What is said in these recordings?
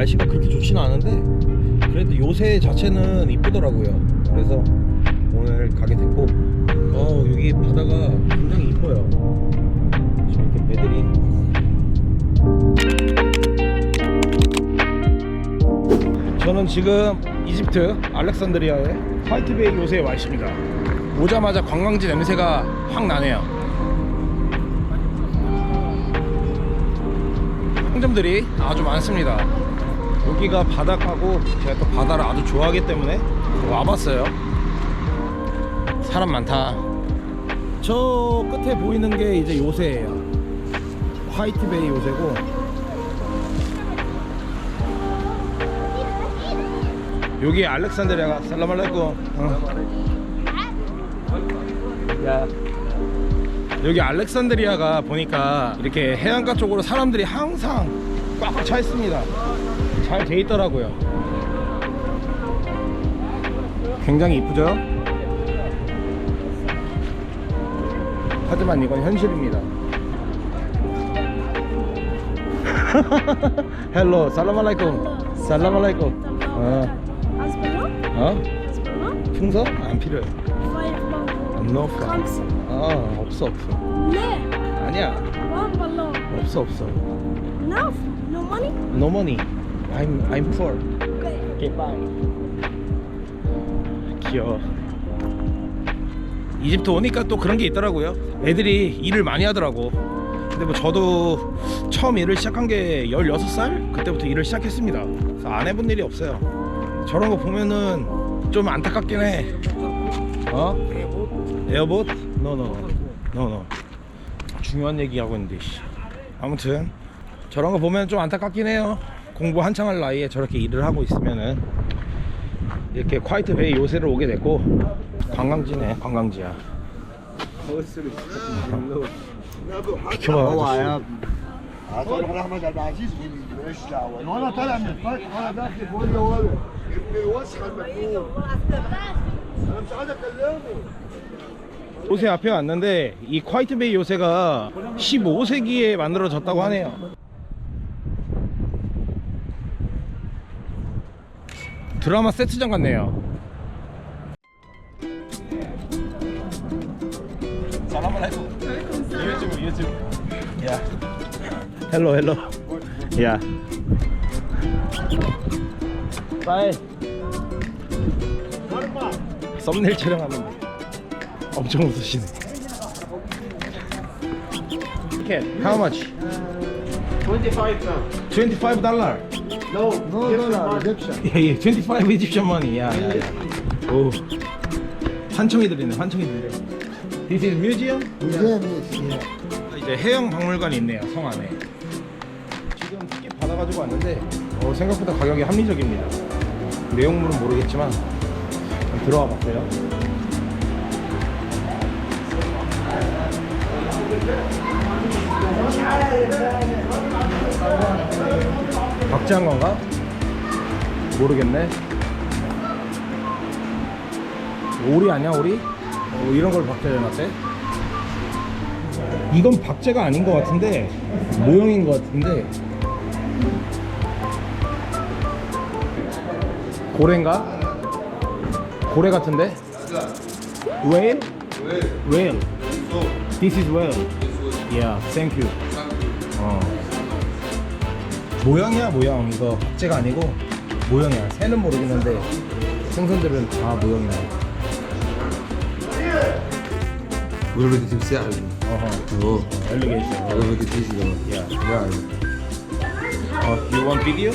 날씨가 그렇게 좋지는 않은데 그래도 요새 자체는 이쁘더라고요. 그래서 오늘 가게 됐고 어 여기 바다가 굉장히 이뻐요. 이렇게 배들이 저는 지금 이집트 알렉산드리아의 화이트베이 요새에 와 있습니다. 오자마자 관광지 냄새가 확 나네요. 상점들이 아주 많습니다. 여기가 바닷가고 제가 또 바다를 아주 좋아하기 때문에 와봤어요. 사람 많다. 저 끝에 보이는 게 이제 요새예요. 화이트베이 요새고 여기 알렉산드리아가 살라말레이쿰 어. 야. 여기 알렉산드리아가 보니까 이렇게 해안가 쪽으로 사람들이 항상 꽉꽉 차 있습니다 잘 돼 있더라고요. 굉장히 이쁘죠? 하지만 이건 현실입니다. 헬로 살라말라이쿰. 살라말라이쿰. 어. 어? 풍선? 안 필요해. 안 넣었어 아 없어 없어. 네. 아니야. 없어 없어. No, no money? No money. I'm I'm poor. Okay. Bye 귀여워. 이집트 오니까 또 그런 게 있더라고요. 애들이 일을 많이 하더라고. 근데 뭐 저도 처음 일을 시작한 게 16살? 그때부터 일을 시작했습니다. 그래서 안 해본 일이 없어요. 저런 거 보면은 좀 안타깝긴 해. 어? 에어봇? 노노 노노 중요한 얘기 하고 있는데 씨. 아무튼 저런 거 보면 좀 안타깝긴 해요 공부 한창 할 나이에 저렇게 일을 하고 있으면은 이렇게 콰이트 베이 요새를 오게 됐고 관광지네 관광지야. 어, 비켜봐 아저씨 요새 앞에 왔는데 이 콰이트 베이 요새가 15세기에 만들어졌다고 하네요. 드라마 세트장 같네요. 사람 알라이쿰 유튜브 유튜브 야. 헬로 헬로. 야. 바이. 썸네일 촬영하는데 엄청 웃으시네. Cat, how much? 25 pounds 25 dollar no no dollar Egyptian 예, 예, 25 Egyptian money. 야, 야, 야. 오. 환청이들이네, 환청이들. This is museum? museum is 이제 해양 박물관이 있네요, 성 안에. 지금 티켓 받아가지고 왔는데 어, 생각보다 가격이 합리적입니다. 내용물은 모르겠지만 들어와 봤어요. 박제한 건가? 모르겠네. 오리 아니야 오리? 어, 이런 걸 박제해놨대? 이건 박제가 아닌 것 같은데 모형인 것 같은데 고래인가? 고래 같은데? whale? whale this is whale yeah thank you 어. 모형이야 모형 이거 박제가 아니고 모형이야 새는 모르겠는데 생선들은 다 모형이야 ولا بدك تمساح 어허 اوه 엘리게이션 ولا بدك تيجي كمان Yeah. يعني 어, you want video?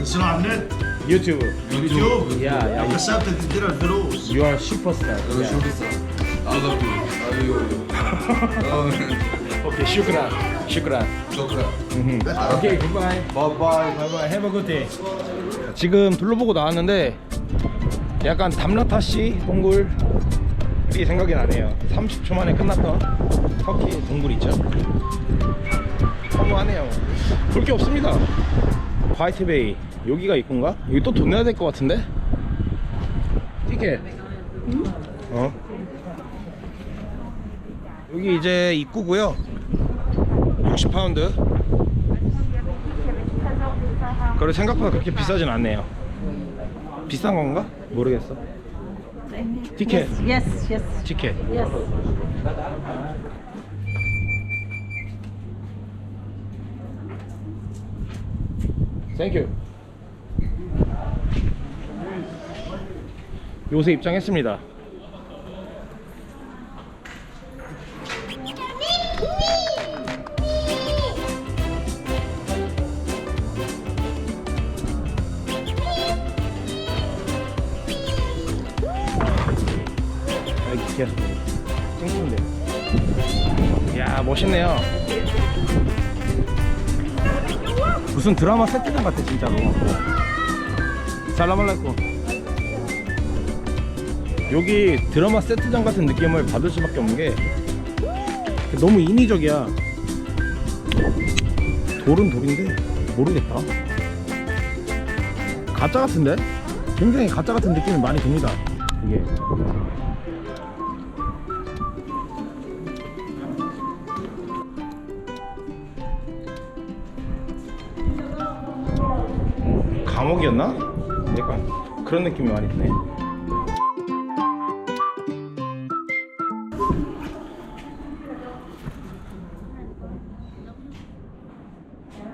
نزلوا على النت 유튜브 يوتيوب Yeah, yeah. حسابتك تدير الفلوس You are superstar انا شو بصح الله ايوه 오케 Okay, shukran. Shukran. 음. Okay, goodbye. 바이바이. Bye bye. Have a good day. 지금 둘러보고 나왔는데 약간 담라타시 동굴 이 생각이 나네요. 30초 만에 끝났던 터키 동굴 있죠. 허무하네요. 볼 게 없습니다. 화이트베이 여기가 입구인가? 여기 또 돈 내야 될 것 같은데? 티켓. 어? 여기 이제 입구고요. 60파운드 그리고 생각보다 그렇게 비싸진 않네요. 비싼 건가? 모르겠어. 티켓, Yes, yes, 티켓. yes. 땡큐. 요새 입장했습니다. 아, 이렇게 찡찡대. 야 멋있네요. 무슨 드라마 세트장 같아 진짜로. 살라말라이쿰. 여기 드라마 세트장 같은 느낌을 받을 수밖에 없는 게 너무 인위적이야. 돌은 돌인데 모르겠다. 가짜 같은데? 굉장히 가짜 같은 느낌이 많이 듭니다. 이게. 감옥이었나? 약간 그런 느낌이 많이 드네.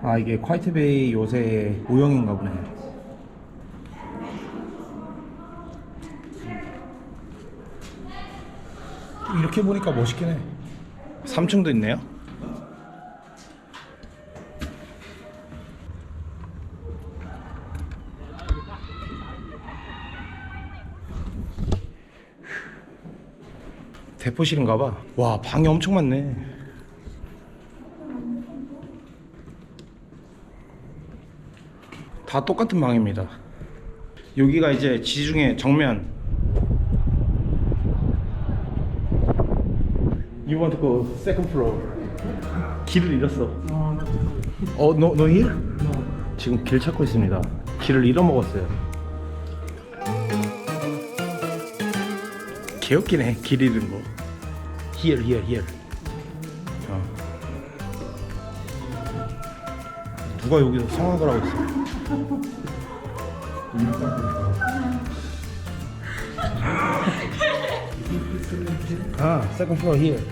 아 이게 콰이트베이 요새 모형인가 보네. 이렇게 보니까 멋있긴 해. 3층도 있네요. 대포실인가 봐. 와, 방이 엄청 많네. 다 똑같은 방입니다. 여기가 이제 지중해 정면. You want to. 길을 잃었어. 어, no, no here? 지금 길 찾고 있습니다. 길을 잃어먹었어요. 개웃기네, 길 잃은 거. Here, here, here. 어. 누가 여기서 성악을 하고 있어? 아, second floor here.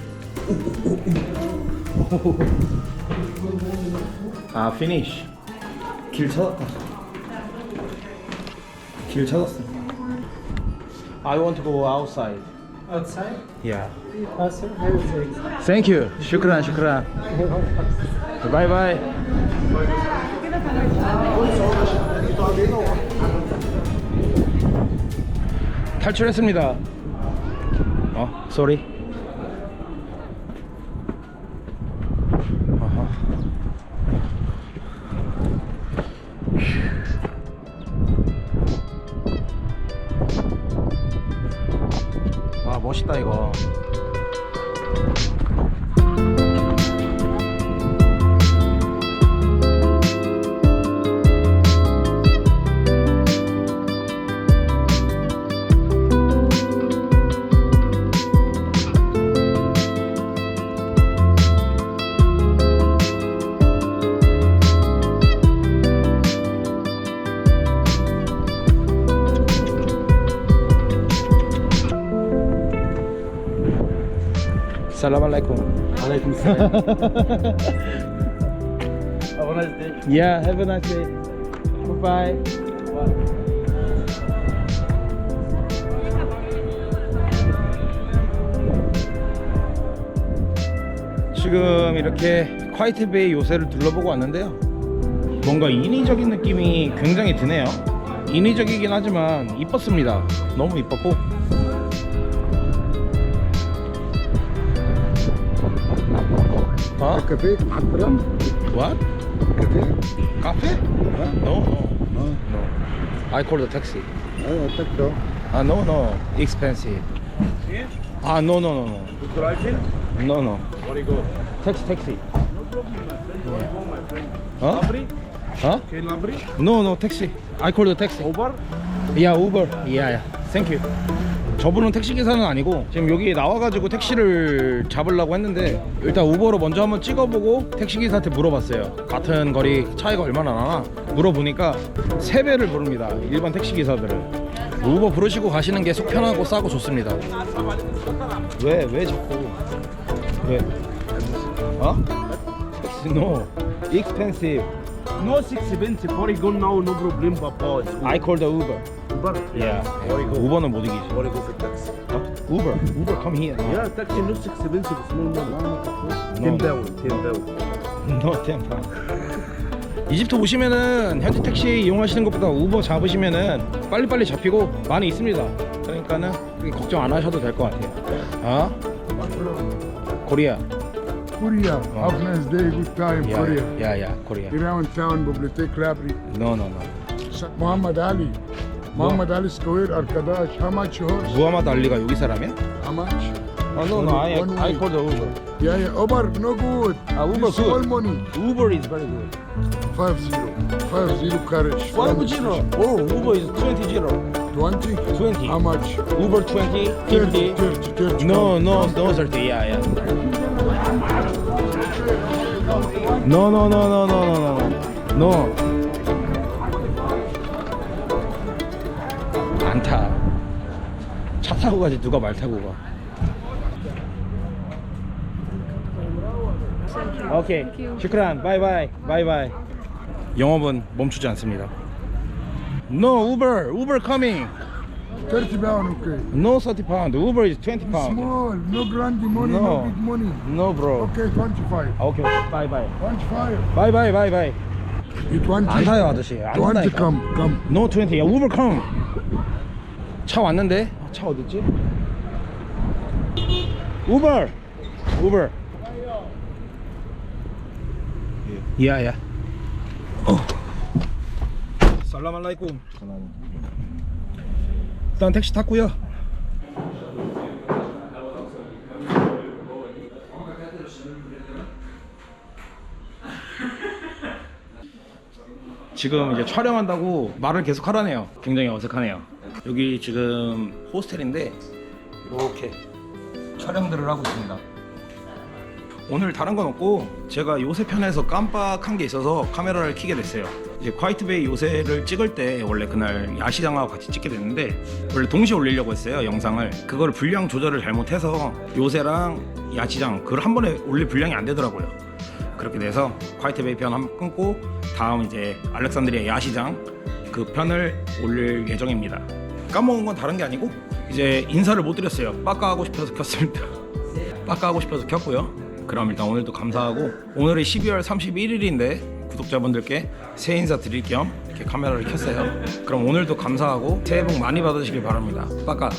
아, finish. 길 찾았다. 길 찾았어. I want to go outside. Outside? Yeah. Uh, sir, I will take. Thank you. 슈크란, 슈크란. Bye bye. 탈출했습니다. 어, sorry. Assalamualaikum. Have a nice day. Yeah, have a nice day. Bye bye. 지금 이렇게 콰이트베이 요새를 둘러보고 왔는데요. 뭔가 인위적인 느낌이 굉장히 드네요. 인위적이긴 하지만 이뻤습니다. 너무 이뻤고. Huh? Cafe? Akram? What? Cafe? Cafe? No, no. No? No. I call the taxi. I taxi. so. Ah, no, no. Expensive. Yeah? Ah, no, no, no, no. You driving? No, no. Where do you go? Taxi, taxi. No problem, my friend. Where you go, my friend? Huh? Labri? Huh? Can Labri? No, no, taxi. I call the taxi. Uber? Yeah, Uber. Yeah, yeah. Thank you. 저분은 택시 기사는 아니고 지금 여기 나와가지고 택시를 잡으려고 했는데 일단 우버로 먼저 한번 찍어보고 택시 기사한테 물어봤어요. 같은 거리 차이가 얼마나 나나 물어보니까 세 배를 부릅니다. 일반 택시 기사들은 우버 부르시고 가시는 게 속 편하고 싸고 좋습니다. 왜 왜 자꾸 왜? 어? No, expensive. No expensive. Polygon now, no problem, Papa. I call the Uber. Uber. Yeah. 우버는 못 이기지. Go for taxi? 어? Uber, Uber, come here. Yeah, taxi no expensive. Small money. Ten pound. Ten pound. 너 템파. 이집트 오시면은 현지 택시 이용하시는 것보다 우버 잡으시면은 빨리빨리 잡히고 많이 있습니다. 그러니까는 그렇게 걱정 안 하셔도 될 것 같아요. 어? 코리아. Korea. Have a nice day, good time, 야, Korea. 야, 야, 코리아. Iran Town, Bibliothèque Library. No, no, no. Muhammad Ali. Muhammad Ali Square, Arkadash. How much yours? 무하마드 알리가 여기 사람이야? How much? 어, no, no. I, One I way. call the Uber. Yeah, yeah. Uber, no good. Ah, Uber This Small good. money. Uber is very good. Five zero. Five zero courage. Five zero. Oh, Uber is 20 zero. Twenty. 20. How much? Uber 20, 50. Thirty. Thirty. Thirty. No, no, no, 30. Yeah, yeah. No, no, no, no, no, no, no. No. 안 타. 차 타고 가지 누가 말 타고 가. 오케이. 슈크란. 바이바이. 바이바이. 영업은 멈추지 않습니다. No Uber. Uber coming. Thirty pound, okay. No 30 pound. Uber is 20 pound. Small. No grande money. No. No, big money. No, bro. Okay, twenty-five. 오케이. 바이바이. Twenty-five. 바이바이 바이바이. You twenty. 안 타요 아저씨. 안 Twenty. 탄다니까. Come, come. No 20. 야 우버 컴. 차 왔는데? 차 어딨지? 우버. 우버. 야야. 어. 일단 택시 탔고요. 지금 이제 촬영한다고 말을 계속 하라네요. 굉장히 어색하네요. 여기 지금 호스텔인데 이렇게 촬영들을 하고 있습니다. 오늘 다른 건 없고 제가 요새 편에서 깜빡한 게 있어서 카메라를 켜게 됐어요. 이제 화이트베이 요새를 찍을 때 원래 그날 야시장하고 같이 찍게 됐는데 원래 동시에 올리려고 했어요 영상을 그거를 분량 조절을 잘못해서 요새랑 야시장 그걸 한 번에 올릴 분량이 안 되더라고요. 그렇게 돼서 화이트베이 편 한번 끊고 다음 이제 알렉산드리아 야시장 그 편을 올릴 예정입니다. 까먹은 건 다른 게 아니고 이제 인사를 못 드렸어요. 빠까 하고 싶어서 켰습니다. 빠까 하고 싶어서 켰고요. 그럼 일단 오늘도 감사하고 오늘이 12월 31일인데 구독자분들께 새해 인사 드릴 겸 이렇게 카메라를 켰어요. 그럼 오늘도 감사하고 새해 복 많이 받으시길 바랍니다. 빠까.